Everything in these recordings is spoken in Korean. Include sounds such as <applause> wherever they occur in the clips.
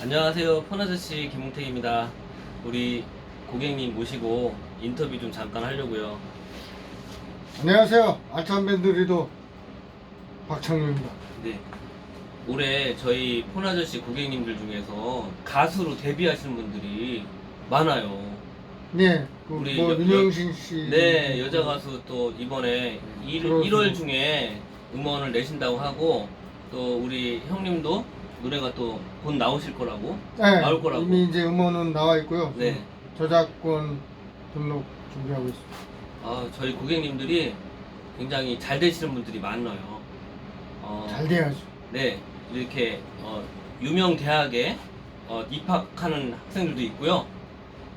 안녕하세요. 폰아저씨 김웅택입니다. 우리 고객님 모시고 인터뷰 좀 잠깐 하려고요. 안녕하세요. 알찬 밴드 리더 박창룡입니다. 네. 올해 저희 폰아저씨 고객님들 중에서 가수로 데뷔하시는 분들이 많아요. 네, 그 우리 뭐 여- 윤영신 씨. 네, 여자 가수 또 이번에 일, 그러시고. 1월 중에 음원을 내신다고 하고 또 우리 형님도 노래가 또 곧 나오실 거라고 네, 나올 거라고. 이미 이제 음원은 나와 있고요. 네. 저작권 등록 준비하고 있습니다. 아, 저희 고객님들이 굉장히 잘 되시는 분들이 많아요. 어, 잘 돼야죠. 네, 이렇게 어, 유명 대학에 어, 입학하는 학생들도 있고요.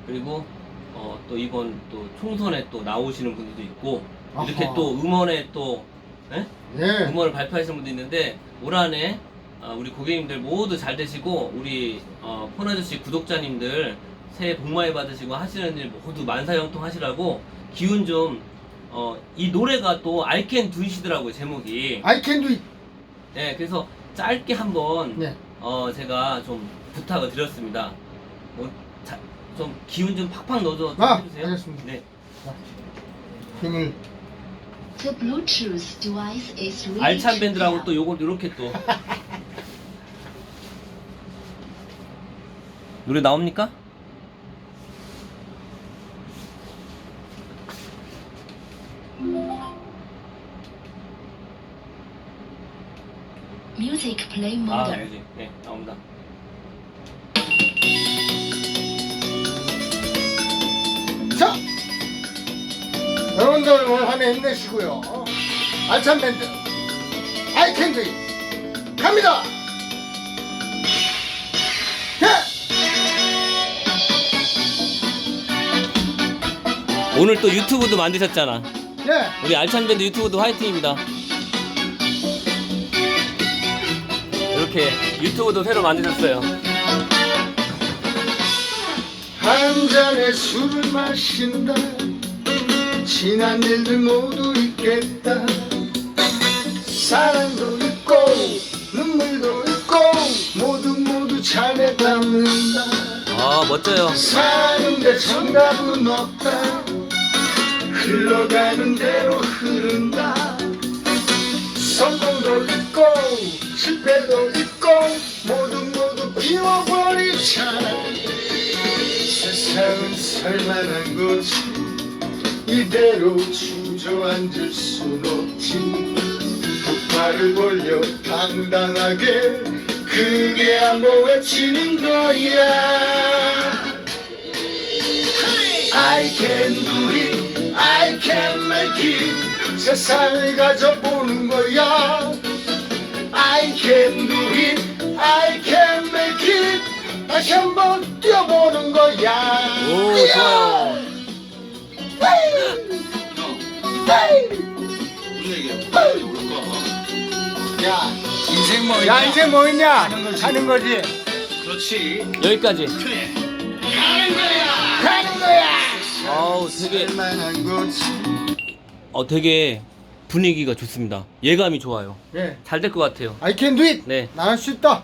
그리고 어, 또 이번 또 총선에 또 나오시는 분들도 있고 이렇게 아하. 또 음원에 또 예? 네. 음원을 발표하시는 분도 있는데 올 한해 어, 우리 고객님들 모두 잘 되시고 우리 어, 폰아저씨 구독자님들 새해 복 많이 받으시고 하시는 일 모두 만사형통 하시라고 기운 좀 어, 이 노래가 또 I can do it이더라고요 제목이 I can do it. 네 그래서 짧게 한번 네. 어, 제가 좀 부탁을 드렸습니다 뭐, 자, 좀 기운 좀 팍팍 넣어줘 아, 해주세요 알겠습니다. 네. 자, 힘을 The Bluetooth device is ready 알찬 to 밴드라고 pair. 또 요걸 이렇게 또 <laughs> 노래 나옵니까? Music play 아, mode. 뮤직. 네, 나옵니다. 자, 여러분들 올 한해 힘내시고요. 알찬 밴드 it. 갑니다. 오늘 또 유튜브도 만드셨잖아. 네. 우리 알찬 밴드 유튜브도 화이팅입니다. 이렇게 유튜브도 새로 만드셨어요. 한 잔의 술을 마신다 지난 일들 모두 잊겠다 사랑도 있고 눈물도 있고 모두 모두 잔에 담는다 아, 멋져요. 사는데 정답은 없다 흘러가는 대로 흐른다. 성공도 있고 실패도 있고 모두 모두 비워버리자. 세상은 살만한 거지. 이대로 주저앉을 순 없지. 두 팔을 벌려 당당하게 크게 한번 외치는 거야 it 세상을 가져보는 거야 I can do it, I can make it 다시 한번 뛰어보는 거야 오, 좋아요. 야, 인생 뭐야 있냐? 이제 뭐 있냐? 하는 거지. 하는 거지. 그렇지. 여기까지. 그래. 가는 거야. 아우, 되게, 만한 거지. 어, 되게 분위기가 좋습니다. 예감이 좋아요. 네. 잘 될 것 같아요. I can do it. 네. 나할 수 있다.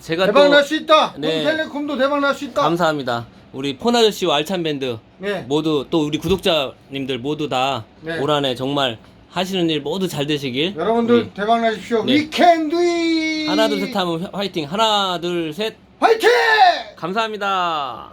제가 대박 또 날 수 있다. 네. 홈텔레콤도 대박 날 수 있다. 감사합니다. 우리 폰아저씨와 알찬 밴드 네. 모두 또 우리 구독자님들 모두 다 네. 올 한해 정말 하시는 일 모두 잘 되시길 여러분들 우리 대박 나십시오. 네. We can do it. 하나 둘 셋 하면 화이팅 하나 둘 셋 화이팅! 감사합니다